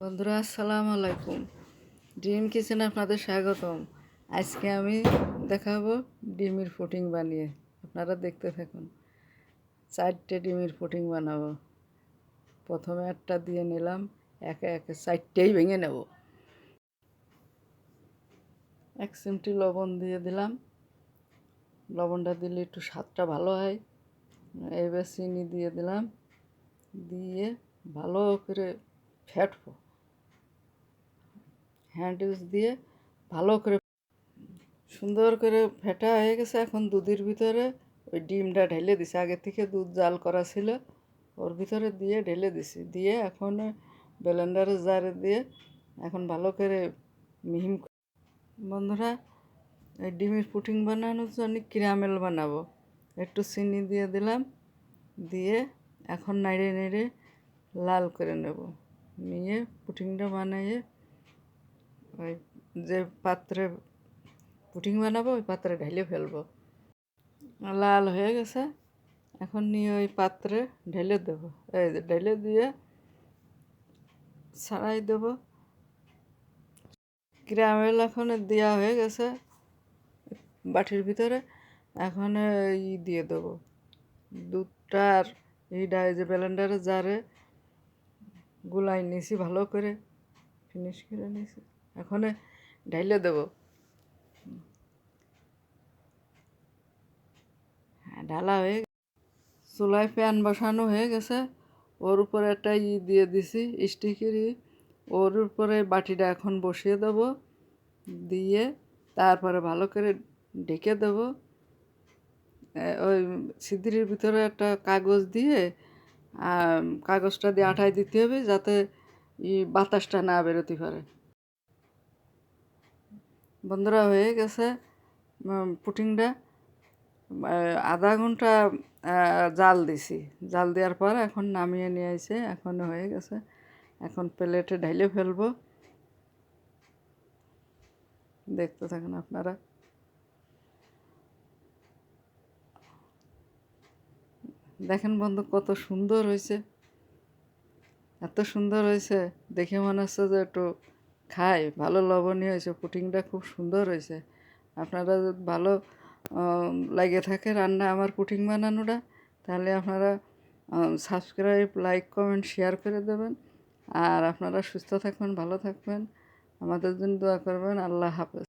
বন্ধুরা, আসসালামু আলাইকুম। ড্রিম কিচেনে আপনাদের স্বাগতম। আজকে আমি দেখাবো ডিমের পুটিং বানিয়ে। আপনারা দেখতে থাকুন। চারটে ডিমের পুটিং বানাবো। প্রথমে একটা দিয়ে নিলাম। একে একে চারটেই ভেঙে নেব। এক চিমটি লবণ দিয়ে দিলাম। লবণটা দিলে একটু স্বাদটা ভালো হয়। এবার চিনি দিয়ে দিলাম। দিয়ে ভালো করে ফেটবো। হ্যান্ড ইউজ দিয়ে ভালো করে সুন্দর করে ফেটা হয়ে গেছে এখন দুধের ভিতরে। ওই ডিমটা ঢেলে দিছে। আগে থেকে দুধ জাল করা ছিল, ওর ভিতরে দিয়ে ঢেলে দিছি। দিয়ে এখন ব্লেন্ডারে জারে দিয়ে এখন ভালো করে মিহিম বন্ধুরা, এই ডিমের পুটিং বানানোর জন্য ক্যারামেল বানাবো। একটু চিনি দিয়ে দিলাম। দিয়ে এখন নাড়ে নেড়ে লাল করে নেব। নিয়ে পুটিংটা বানিয়ে ওই যে পাত্রে পুটিং বানাবো, ওই পাত্রে ঢেলে ফেলব। লাল হয়ে গেছে, এখন নিয়ে ওই পাত্রে ঢেলে দেবো। এই ঢেলে দিয়ে ছাড়াই দেবো। ক্যারামেল এখন দেওয়া হয়ে গেছে বাটির ভিতরে, এখন ই দিয়ে দেবো। দুধটার এইটা এই যে ব্লেন্ডারে জারে গুলাই নিছি ভালো করে, ফিনিশ করে নিছি। এখন ঢাইলে দেবো। হ্যাঁ ঢালা হয়ে চুলায় প্যান বসানো হয়ে গেছে। ওর উপরে একটা ই দিয়ে দিছি, স্টিকের ই। ওর উপরে বাটিটা এখন বসিয়ে দেবো, দিয়ে তারপরে ভালো করে ঢেকে দেবো। ওই সিদ্ধির ভিতরে একটা কাগজ দিয়ে কাগজটা দিয়ে আঠায় দিতে হবে যাতে বাতাসটা না বেরোতে পারে। বন্ধুরা হয়ে গেছে পুটিংটা। আধা ঘণ্টা জাল দিছি। জাল দেওয়ার পর এখন নামিয়ে নিয়ে আসে এখন হয়ে গেছে। এখন প্লেটে ঢাইলে ফেলব। দেখতে থাকেন আপনারা। দেখেন বন্ধু, কত সুন্দর হয়েছে। এত সুন্দর হয়েছে। দেখে মনে হচ্ছে যে একটু খাই, ভালো লবণীয় হয়েছে পুটিংটা খুব সুন্দর হয়েছে। আপনারা ভালো লাগে থাকে রান্না আমার পুটিং বানানোটা, তাহলে আপনারা সাবস্ক্রাইব লাইক কমেন্ট শেয়ার করে দেবেন। আর আপনারা সুস্থ থাকবেন, ভালো থাকবেন। আমাদের জন্য দোয়া করবেন। আল্লাহ হাফেজ।